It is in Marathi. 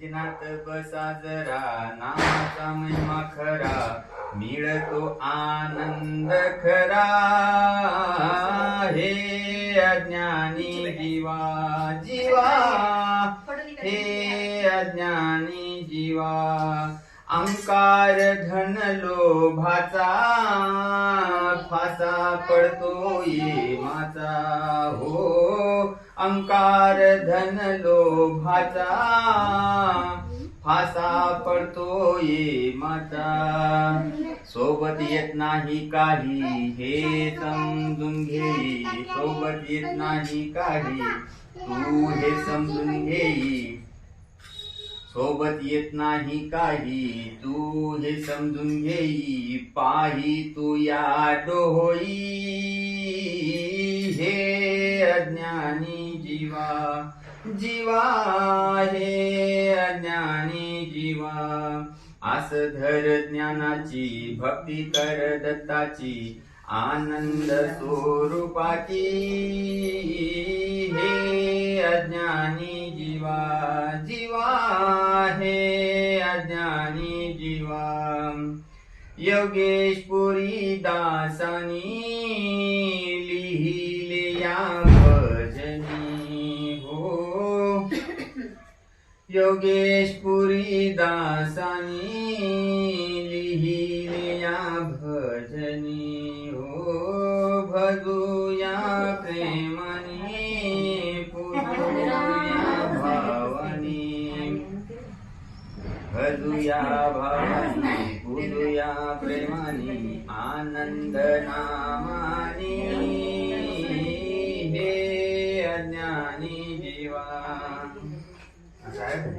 भजनात बसा जरा नामाचा महिमा खरा मिळतो आनंद खरा. हे अज्ञानी जीवा जीवा. हे अज्ञानी जीवा. अंकार धन लोभाचा फासा पडतो ये माझा. हो अंकार धन लोभाचा. हा पडतो ये माझा सोबत येत नाही काही हे समजून घे. सोबत येत नाही काही तू हे समजून घेई सोबत येत नाही काही तू हे समजून घेई पाही तू या डोहोई. अज्ञानी जीवा जीवा हे अज्ञानी जीवा. आस धर ज्ञानाची भक्ती कर दत्ताची आनंद स्वरूपाची हे अज्ञानी जीवा जीवा हे अज्ञानी जीवा. योगेश पुरी दासानी योगेशपुरी दासानी लिहिले भजनी हो भजूया प्रेमाने पूजूया भावानी. भजूया भावानी पूजूया प्रेमानी आनंद नामानी. हे अज्ञा Okay?